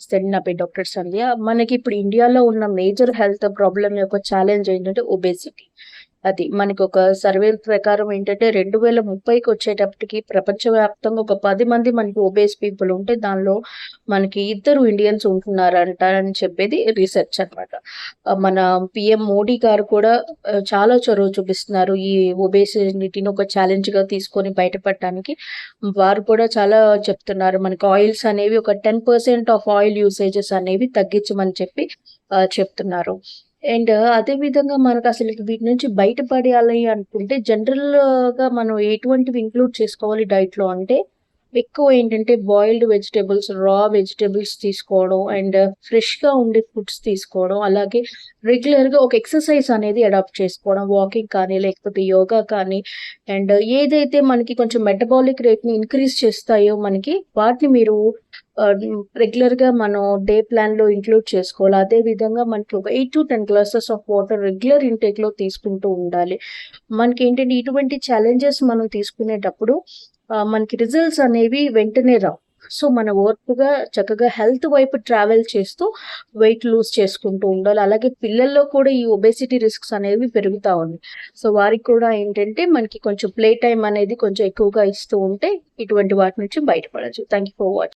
నమస్తే నా డాక్టర్ సంధ్య మనకి ఇప్పుడు ఇండియాలో ఉన్న మేజర్ హెల్త్ ప్రాబ్లం యొక్క ఛాలెంజ్ ఏంటంటే ఒబేసిటీ అది మనకి ఒక సర్వే ప్రకారం ఏంటంటే రెండు వేల ముప్పైకి వచ్చేటప్పటికి ప్రపంచవ్యాప్తంగా ఒక పది మంది మనకి ఒబేస్ పీపుల్ ఉంటే దానిలో మనకి ఇద్దరు ఇండియన్స్ ఉంటున్నారంట అని చెప్పేది రీసెర్చ్ అనమాట మన పిఎం మోడీ గారు కూడా చాలా చొరవ చూపిస్తున్నారు ఈ ఒబేసిటీని ఒక ఛాలెంజ్గా తీసుకొని బయటపడటానికి. వారు కూడా చాలా చెప్తున్నారు మనకి ఆయిల్స్ అనేవి ఒక ten percent of oil usages అనేవి తగ్గించమని చెప్పి చెప్తున్నారు. అండ్ అదే విధంగా మనకు అసలు వీటి నుంచి బయటపడాలి అనుకుంటే జనరల్గా మనం ఎటువంటివి ఇంక్లూడ్ చేసుకోవాలి డైట్లో అంటే ఎక్కువ ఏంటంటే బాయిల్డ్ వెజిటేబుల్స్ రా వెజిటేబుల్స్ తీసుకోవడం అండ్ ఫ్రెష్గా ఉండే ఫుడ్స్ తీసుకోవడం. అలాగే రెగ్యులర్గా ఒక ఎక్సర్సైజ్ అనేది అడాప్ట్ చేసుకోవడం. వాకింగ్ కానీ లేకపోతే యోగా కానీ అండ్ ఏదైతే మనకి కొంచెం మెటబాలిక్ రేట్ని ఇంక్రీజ్ చేస్తాయో మనకి వాటిని మీరు రెగ్యులర్గా మనం డే ప్లాన్లో ఇంక్లూడ్ చేసుకోవాలి. అదే విధంగా మనకి ఒక eight to ten glasses of water regular ఇంటేక్లో తీసుకుంటూ ఉండాలి. మనకి ఏంటంటే ఇటువంటి ఛాలెంజెస్ మనం తీసుకునేటప్పుడు మనకి రిజల్ట్స్ అనేవి వెంటనే రావు. సో మన ఓర్పుగా చక్కగా హెల్త్ వైపు ట్రావెల్ చేస్తూ వెయిట్ లూజ్ చేసుకుంటూ ఉండాలి. అలాగే పిల్లల్లో కూడా ఈ ఒబేసిటీ రిస్క్స్ అనేవి పెరుగుతూ ఉంది సో వారికి కూడా ఏంటంటే మనకి కొంచెం ప్లే టైం అనేది కొంచెం ఎక్కువగా ఇస్తూ ఉంటే ఇటువంటి వాటి నుంచి బయటపడచ్చు. Thank you for watching